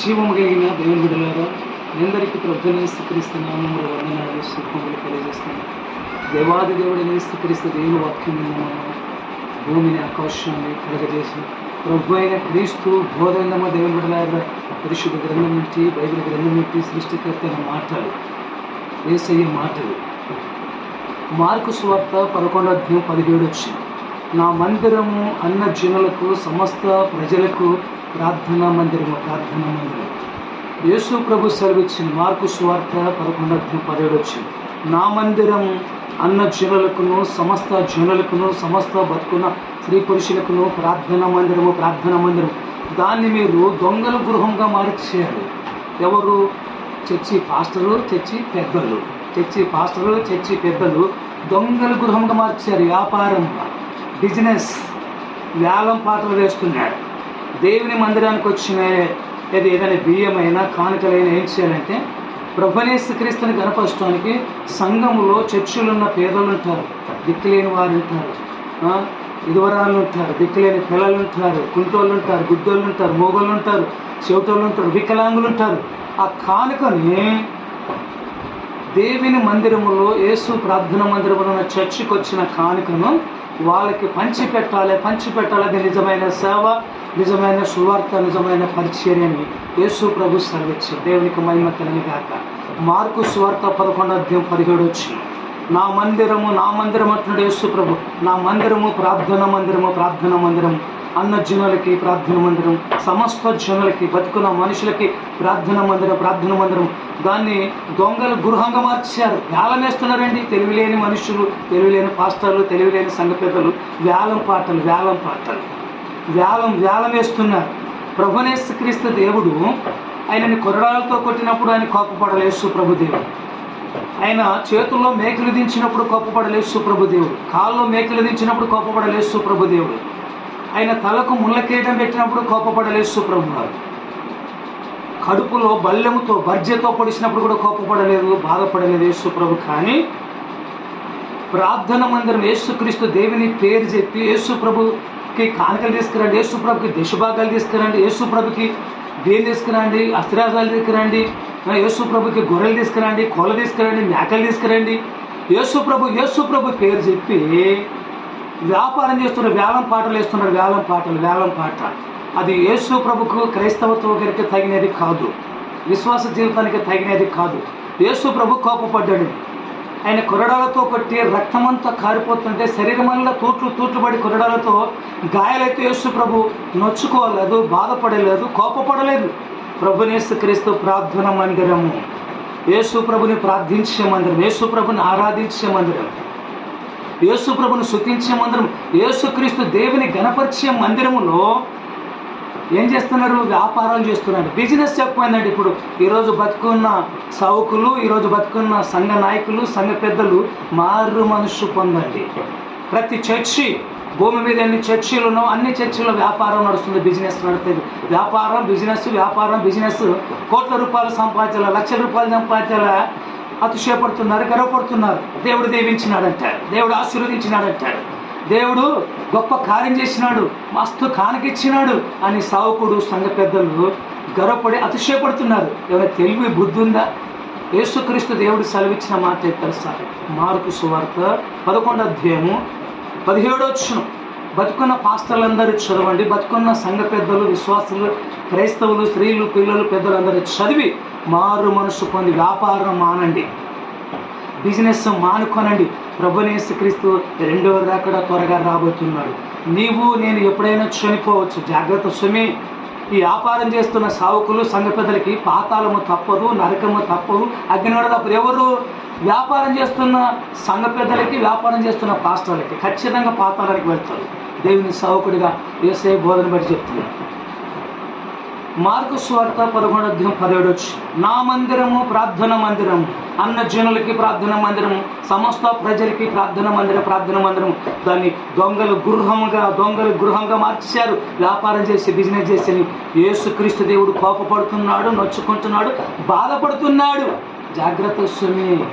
జీవము కలిగిన దేవుని బిడ్డలారా మీ అందరికీ ప్రభుని యేసుక్రీస్తు వందనాలు శుభములు తెలియజేస్తున్నాను దేవాది దేవుడిని స్థికరిస్తే దేవుని వాక్యం భూమిని ఆకాశాన్ని కలగజేసి ప్రభు అయిన క్రీస్తు బోధనమ దేవుని బిడ్డలారా పరిశుద్ధ గ్రంథం నుంచి బైబిల్ గ్రంథం నుంచి సృష్టికర్త అయిన మాటలు ఏసయ్య మాటలు. మార్కు స్వార్త పదకొండో అధ్యాయం పదిహేడు వచ్చింది. నా మందిరము అన్న జనులకు సమస్త ప్రజలకు ప్రార్థనా మందిరము ప్రార్థనా మందిరం. యేసు ప్రభు సెలవిచ్చింది మార్కు స్వార్థ పదకొండు అధ్యాయం పదిహేడు వచ్చింది నా మందిరం అన్న జనులకును సమస్త జనులకును సమస్త బతుకున్న స్త్రీ పురుషులకును ప్రార్థనా మందిరము ప్రార్థనా మందిరం దాన్ని మీరు దొంగల గృహంగా మార్చేయాలి ఎవరు? చర్చి పాస్టరు చర్చి పెద్దలు. చర్చి పాస్టరు చర్చి పెద్దలు దొంగల గృహంగా మార్చారు. వ్యాపారంగా బిజినెస్ వేలం పాత్రలు వేస్తున్నాడు దేవుని మందిరానికి వచ్చిన ఏది ఏదైనా బియ్యమైనా కానుకలైనా ఏం చేయాలంటే ప్రభునేసు క్రీస్తుని కనపరచడానికి సంఘములో చర్చిలు ఉన్న పేదలు ఉంటారు దిక్కులేని వారు ఉంటారు ఇదివరాళ్ళు ఉంటారు దిక్కులేని పిల్లలు ఉంటారు కుంటోళ్ళు ఉంటారు గుడ్డోళ్ళు ఉంటారు మోగోళ్ళు ఉంటారు చెవిటోళ్ళు ఉంటారు వికలాంగులు ఉంటారు. ఆ కానుకని దేవుని మందిరములో యేసు ప్రార్థన మందిరములో ఉన్న చర్చికి వచ్చిన కానుకను వాళ్ళకి పంచి పెట్టాలి పంచి అది నిజమైన సేవ నిజమైన సువార్త నిజమైన పరిచర్యని యేసు ప్రభు సెలవిచ్చారు. దేవునికి మహిమ కలిగి కాక మార్కు సువార్త పదకొండు అధ్యాయం పదిహేడు వచ్చి నా మందిరము నా మందిరం అంటున్నాడు యేసు ప్రభు. నా మందిరము ప్రార్థన మందిరము ప్రార్థన మందిరం అన్న జనులకి ప్రార్థన మందిరం సమస్త జనులకి బతుకున్న మనుషులకి ప్రార్థన మందిరం ప్రార్థన మందిరం. దాన్ని దొంగలు గృహంగా మార్చారు. వేలం వేస్తున్నారండి. తెలివిలేని మనుషులు తెలివిలేని పాస్టర్లు తెలివిలేని సంఘ పెద్దలు. వేలం పాటలు వేలం పాటలు. వేలం వ్యాలమేస్తున్నారు వేస్తున్నారు ప్రభునేసు క్రీస్తు దేవుడు ఆయనని కొరడాలతో కొట్టినప్పుడు ఆయన కోపపడలేసు ప్రభుదేవుడు. ఆయన చేతుల్లో మేకలు దించినప్పుడు కోపపడలేసు ప్రభుదేవుడు. కాల్లో మేకలు దించినప్పుడు కోపపడలేసు ప్రభుదేవుడు. ఆయన తలకు ముళ్ళకీటం పెట్టినప్పుడు కోపపడలేసు ప్రభువారు కడుపులో బల్లెముతో బర్జెతో పొడిచినప్పుడు కూడా కోపపడలేదు బాధపడలేదు యేసు ప్రభు. కానీ ప్రార్థన మందిరం యేసుక్రీస్తు దేవుని పేరు చెప్పి యేసు కి కానుకలు తీసుకురండి యేసుప్రభుకి దశభాగాలు తీసుకురండి యేసుప్రభుకి దేని తీసుకురండి? అస్త్రాజాలు తీసుకురండి యేసుప్రభుకి గొర్రెలు తీసుకురండి కోళ్ళ తీసుకురండి మేకలు తీసుకురండి. యేసుప్రభు యేసుప్రభు పేరు చెప్పి వ్యాపారం చేస్తున్న వేలం పాటలు వేస్తున్నారు వేలం పాటలు వేలం పాట. అది యేసు ప్రభుకు క్రైస్తవత్వం తగినది కాదు. విశ్వాస జీవితానికి తగినది కాదు. యేసు ప్రభు కోపపడ్డాడు. ఆయన కొరడాలతో కొట్టి రక్తమంతా కారిపోతుంటే శరీరమంతా తూట్లు తూట్లు పడి కొరడాలతో గాయాలైతే యేసు ప్రభు నొచ్చుకోలేదు బాధపడలేదు కోపపడలేదు. ప్రభునేసు క్రీస్తు ప్రార్థన మందిరము. యేసు ప్రభుని ప్రార్థించే మందిరం యేసు ప్రభుని ఆరాధించే మందిరం. యేసు ప్రభుని శుతించే మందిరం యేసుక్రీస్తు దేవుని గణపరిచే మందిరములో ఏం చేస్తున్నారు? వ్యాపారాలు చేస్తున్నారు. బిజినెస్ చెప్పుకుందండి ఇప్పుడు. ఈరోజు బతుకున్న సౌకులు ఈరోజు బతుకున్న సంఘ నాయకులు సంఘ పెద్దలు మారు మనసు పొందండి. ప్రతి చర్చి భూమి మీద ఎన్ని చర్చిలు ఉన్నావు అన్ని చర్చిలో వ్యాపారం నడుస్తుంది బిజినెస్ నడుస్తుంది. వ్యాపారం బిజినెస్ వ్యాపారం బిజినెస్ కోట్ల రూపాయలు సంపాదించాల? లక్షల రూపాయలు సంపాదించాల? అతిశయపడుతున్నారు గర్వపడుతున్నారు. దేవుడు దీవించినాడంటారు దేవుడు ఆశీర్వదించినాడంటారు దేవుడు గొప్ప కార్యం చేసినాడు మస్తు కానకిచ్చినాడు అని సావుకుడు సంఘ పెద్దలు గర్వపడి అతిశయపడుతున్నారు. ఎవరైనా తెలివి బుద్ధి ఉందా? యేసుక్రీస్తు దేవుడు సెలవిచ్చిన మాట తెలుసా? మార్కు సువార్త పదకొండు అధ్యాయము పదిహేడోచ్చును బతుకున్న పాస్టర్లందరూ చదవండి. బతుకున్న సంఘ పెద్దలు విశ్వాసులు క్రైస్తవులు స్త్రీలు పిల్లలు పెద్దలందరూ చదివి మారు మనసు పొంది వ్యాపారం మానండి. బిజినెస్ మానుకోనండి. ప్రభునేసుక్రీస్తు రెండవ రాకడ త్వరగా రాబోతున్నాడు. నీవు నేను ఎప్పుడైనా చనిపోవచ్చు. జాగ్రత్త సుమి ఈ వ్యాపారం చేస్తున్న సావుకులు సంఘ పెద్దలకి పాతాళము తప్పదు నరకము తప్పదు అగ్నివాడ ఎవరు? వ్యాపారం చేస్తున్న సంఘ పెద్దలకి వ్యాపారం చేస్తున్న పాస్టర్లకి ఖచ్చితంగా పాతాళానికి వెళ్తారు. దేవుని సావుకుడిగా ఏసే బోధన బట్టి చెప్తున్నారు మార్కు స్వార్త పదకొండు అధ్యాయం వచ్చి నా మందిరము ప్రార్థన మందిరం అన్న జనులకి ప్రార్థన మందిరము సమస్త ప్రజలకి ప్రార్థన మందిరం ప్రార్థన మందిరం దాన్ని దొంగలు గృహముగా దొంగలు గృహంగా మార్చారు వ్యాపారం చేసి బిజినెస్ చేసి యేసుక్రీస్తు దేవుడు కోపపడుతున్నాడు నొచ్చుకుంటున్నాడు బాధపడుతున్నాడు. జాగ్రత్త స్వామి.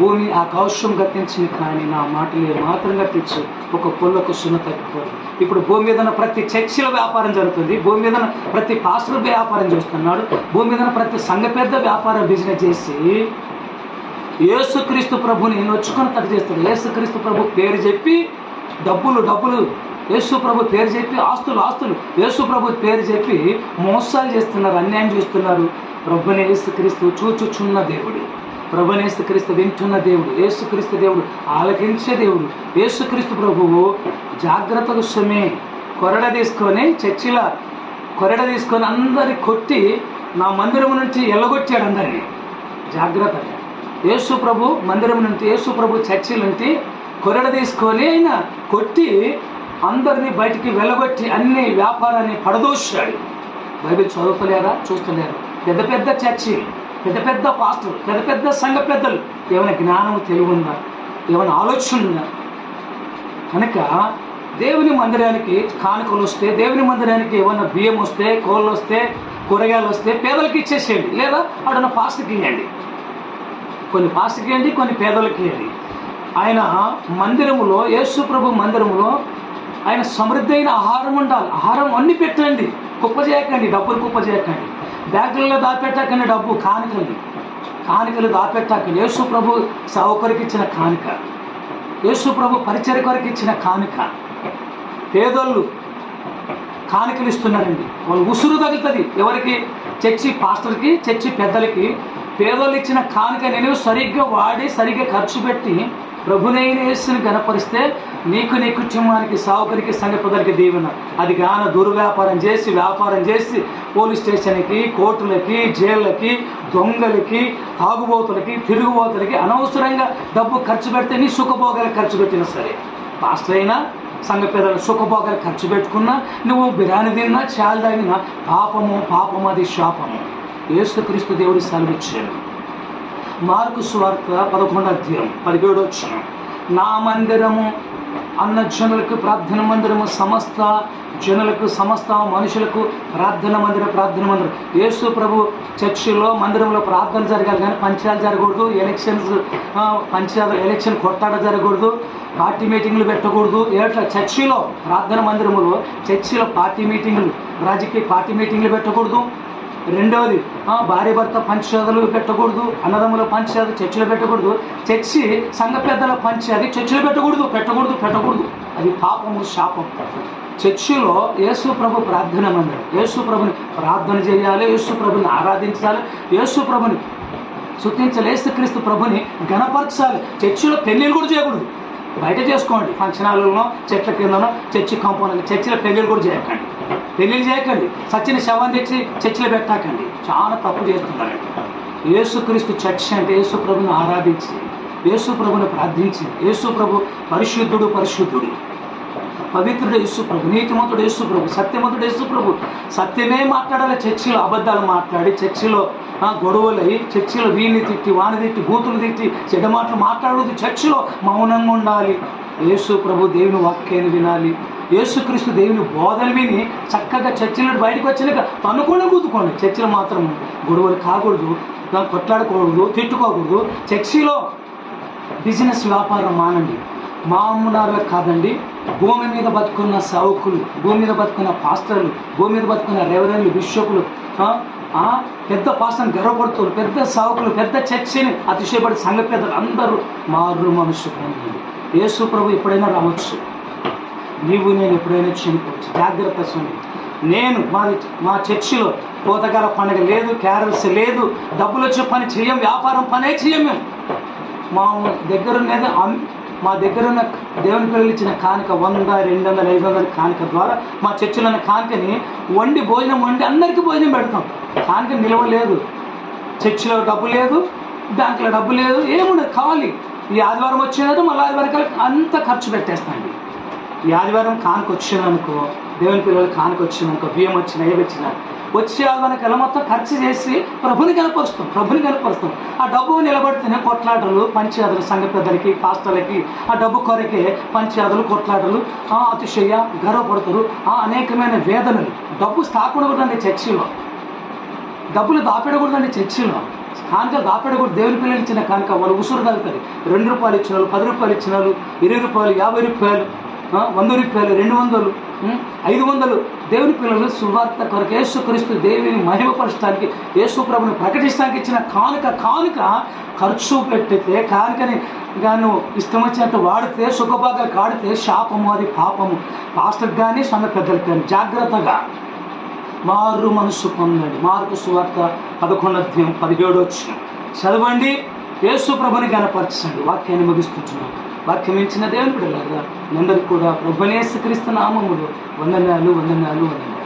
భూమి ఆకాశం గతించింది కానీ నా మాటలే మాత్రం గతించు ఒక పొల్లకు సున్న తగ్గిపోదు. ఇప్పుడు భూమి మీద ప్రతి చర్చిల వ్యాపారం జరుగుతుంది. భూమి మీద ప్రతి పాస్టర్ వ్యాపారం చేస్తున్నాడు. భూమి మీద ప్రతి సంఘ పెద్ద వ్యాపారం బిజినెస్ చేసి యేసుక్రీస్తు ప్రభుని నొచ్చుకొని తగ్గు చేస్తాడు యేసుక్రీస్తు ప్రభు పేరు చెప్పి డబ్బులు డబ్బులు. యేసు ప్రభు పేరు చెప్పి ఆస్తులు ఆస్తులు. యేసు ప్రభు పేరు చెప్పి మోసాలు చేస్తున్నారు అన్యాయం చేస్తున్నారు. ప్రభుని యేసుక్రీస్తు చూచుచున్న దేవుడు. ప్రభుని యేసుక్రీస్తు వింటున్న దేవుడు యేసుక్రీస్తు దేవుడు ఆలకించే దేవుడు. యేసుక్రీస్తు ప్రభువు జాగ్రత్తగా సొమ్మే కొరడ తీసుకొని చర్చిల కొరడ తీసుకొని అందరి కొట్టి నా మందిరం నుంచి ఎల్లగొట్టాడు అందరినీ. జాగ్రత్త. యేసు ప్రభు మందిరం నుండి యేసు ప్రభు చర్చి నుండి కొరడ తీసుకొని ఆయన కొట్టి అందరినీ బయటికి వెళ్ళగొట్టి అన్ని వ్యాపారాన్ని పడదోశాడు. బైబిల్ చదువుతలేరా చూస్తలేరు పెద్ద పెద్ద చర్చి పెద్ద పెద్ద పాస్టర్ పెద్ద పెద్ద సంఘ పెద్దలు. ఏమైనా జ్ఞానం తెలివి ఉందా ఏమైనా ఆలోచన ఉందా కనుక దేవుని మందిరానికి కానుకలు వస్తే దేవుని మందిరానికి ఏమైనా బియ్యం వస్తే కోళ్ళు వస్తే కూరగాయలు వస్తే పేదలకి ఇచ్చేసేయండి. లేదా అడున్న పాస్ట్కి ఇవ్వండి కొన్ని పాస్ట్కి ఇవ్వండి కొన్ని పేదలకి ఇవ్వండి ఆయన మందిరములో యేసు ప్రభు మందిరములో ఆయన సమృద్ధి అయిన ఆహారం ఉండాలి. ఆహారం అన్ని పెట్టండి. కుప్ప చేయకండి. డబ్బులు కుప్ప చేయకండి. బ్యాంకులలో దాపెట్టాకనే డబ్బు కానుకలు. కానుకలు దాపెట్టాక యేసు ప్రభు సౌకర్యకి ఇచ్చిన కానుక. యేసు ప్రభు పరిచయ కొరకు ఇచ్చిన కానుక. పేదోళ్ళు కానుకలు ఇస్తున్నారండి. వాళ్ళు ఉసురు తగులుతుంది. ఎవరికి? చర్చి పాస్టర్కి చర్చి పెద్దలకి. పేదోళ్ళు ఇచ్చిన కానుక నేను సరిగ్గా వాడి సరిగ్గా ఖర్చు పెట్టి ప్రభునైన యేసుని గనపరిస్తే నీకు నీ కుటుంబానికి సావుకరికి సంఘ దీవెన. అది గాన దుర్వ్యాపారం చేసి వ్యాపారం చేసి పోలీస్ స్టేషన్కి కోర్టులకి జైళ్ళకి దొంగలకి తాగుబోతులకి తిరుగుబోతులకి అనవసరంగా డబ్బు ఖర్చు పెడితే నీ సుఖభోగాలకు ఖర్చు పెట్టినా సరే. పాస్టర్ అయినా సంఘ పేదలు సుఖభోగాలు ఖర్చు పెట్టుకున్నా నువ్వు బిర్యానీ తిన్నా చాలు తాగినా పాపము పాపము అది శాపము. ఏసుక్రీస్తు దేవుడి సెలవిచ్చాడు మార్కు స్వార్త పదకొండు అధ్యాయం పదిహేడు వచ్చిన నా మందిరము అన్న జనులకు ప్రార్థన మందిరము సమస్త జనులకు సమస్త మనుషులకు ప్రార్థన మందిరం ప్రార్థన మందిరం. యేసు ప్రభు చర్చిలో మందిరంలో ప్రార్థన జరగాలి కానీ పంచాలు జరగకూడదు ఎలక్షన్స్ పంచాలు ఎలక్షన్ కొట్టాడ జరగకూడదు పార్టీ మీటింగ్లు పెట్టకూడదు. ఏట్లా చర్చిలో ప్రార్థన మందిరములో చర్చిలో పార్టీ మీటింగ్లు రాజకీయ పార్టీ మీటింగ్లు పెట్టకూడదు. రెండవది భార్య భర్త పంచాదులు పెట్టకూడదు అన్నదమ్ముల పంచాది చర్చిలో పెట్టకూడదు చర్చి సంఘ పెద్దల పంచాది చర్చిలో పెట్టకూడదు పెట్టకూడదు పెట్టకూడదు. అది పాపము శాపం. చర్చిలో యేసు ప్రభు ప్రార్థన మందిరం. యేసు ప్రభుని ప్రార్థన చేయాలి యేసు ప్రభుని ఆరాధించాలి యేసు ప్రభుని శుద్ధించాలి యేసుక్రీస్తు ప్రభుని గణపరచాలి చర్చిలో పెళ్ళిళ్ళు కూడా చేయకూడదు. బయట చేసుకోండి. ఫంక్షన్ హాల్లో చెట్ల కిందనో చర్చి కాంపౌండ్ చర్చిలో పెళ్ళిళ్ళు కూడా చేయకండి. తెలియజేయకండి. చేయకండి సచిన శవాన్ని తెచ్చి చర్చిలో పెట్టాకండి. చాలా తప్పు చేస్తున్నారండి యేసుక్రీస్తు చర్చ్ అంటే యేసు ప్రభుని ఆరాధించి యేసు ప్రభుని ప్రార్థించి యేసు ప్రభు పరిశుద్ధుడు పరిశుద్ధుడు. పవిత్రుడు యేసు ప్రభు నీతిమంతుడు యేసు ప్రభు సత్యమంతుడు యేసు ప్రభు. సత్యమే మాట్లాడాలి చర్చిలో అబద్ధాలు మాట్లాడి చర్చిలో ఆ, గొడవలై చర్చిలో వీణి తిట్టి వాని తిట్టి బూతులు తిట్టి చెడ్డ మాటలు మాట్లాడవద్దు చర్చిలో మౌనంగా ఉండాలి. యేసు ప్రభు దేవుని వాక్యాన్ని వినాలి. యేసుక్రీస్తు దేవుని బోధలు విని చక్కగా చర్చిలో బయటకు వచ్చినాక తనుకొని కూతుకోండి చర్చిలో మాత్రం గొడవలు కాకూడదు దాన్ని కొట్లాడకూడదు తిట్టుకోకూడదు. చర్చిలో బిజినెస్ వ్యాపారం మానండి. మామూలు కాదండి. భూమి మీద బతుకున్న సౌకులు భూమి మీద బతుకున్న పాస్టర్లు భూమి మీద బతుకున్న రెవరెన్లు బిషపులు పెద్ద పాస్టర్ని గర్వపడుతున్నారు పెద్ద సావుకులు పెద్ద చర్చిని అతిశయపడి సంఘ పెద్దలు అందరూ మారు మనుషులు పొందండి. యేసు ప్రభు ఎప్పుడైనా రావచ్చు. నీవు నేను ఎప్పుడైనా క్షమించవచ్చు జాగ్రత్త స్వామి. నేను మా మా చర్చిలో కోతగాల పండుగ లేదు క్యారల్స్ లేదు డబ్బులు వచ్చే పని చేయం వ్యాపారం పనే చేయం మేము. మా దగ్గర ఉన్నది మా దగ్గర ఉన్న దేవుని పిల్లలు ఇచ్చిన కానుక వంద రెండు వందల ఐదు వందల కానుక ద్వారా మా చర్చిలో ఉన్న కానుకని వండి భోజనం వండి అందరికీ భోజనం పెడతాం. కానుక నిల్వ లేదు. చర్చిలో డబ్బు లేదు బ్యాంకులో డబ్బు లేదు ఏముండదు కావాలి ఈ ఆదివారం వచ్చినట్టు మళ్ళీ ఆదివారం కల్లా అంత ఖర్చు పెట్టేస్తాండి ఈ ఆదివారం కానుక వచ్చిందనుకో దేవుని పిల్లలు కానుక వచ్చిందనుకో బియ్యం వచ్చిన ఏ వచ్చిన వచ్చే ఆదివారం కల్లా మొత్తం ఖర్చు చేసి ప్రభుని కనపరుస్తాం ప్రభుని కనపరుస్తాం. ఆ డబ్బు నిలబడితేనే కొట్లాటలు పంచాదులు సంఘ పెద్దలకి పాస్టర్లకి ఆ డబ్బు కొరకే పంచాదులు కొట్లాటలు ఆ అతిశయ గర్వపడతారు ఆ అనేకమైన వేదనలు. డబ్బు స్థాపకూడదండి చర్చిలో. డబ్బులు దాపెడకూడదండి చర్చిలో. కానుక దాపెడకూడదు దేవుని పిల్లలు ఇచ్చిన కానుక వాళ్ళు ఉసురు కలుగుతుంది రెండు రూపాయలు ఇచ్చిన వాళ్ళు పది రూపాయలు ఇచ్చిన వాళ్ళు ఇరవై రూపాయలు యాభై రూపాయలు. వంద రూపాయలు రెండు వందలు ఐదు వందలు. దేవుని పిల్లలు సువార్త కొరకు యేసుక్రీస్తు దేవిని మహిమపరచడానికి యేసుప్రభుని ప్రకటించడానికి ఇచ్చిన కానుక కానుక ఖర్చు పెట్టితే కానుకని గాను ఇష్టం వచ్చినట్టు వాడితే సుఖభాగాలు కాడితే శాపము అది పాపము. పాస్టర్ కానీ సొంత పెద్దలకు కానీ జాగ్రత్తగా మారు మనసు పొందండి. మార్పు సువార్త పదకొండో పదిహేడు వచ్చిన చదవండి. యేసుప్రభుని గనపరచండి వాక్యాన్ని ముగిస్తుంటున్నాను వాక్యం ఇచ్చిన దేవుని బిడ్డలాగా మీ కూడా ప్రభునేసు క్రీస్తు నామములు వందనాలు వందనాలు వందనాలు.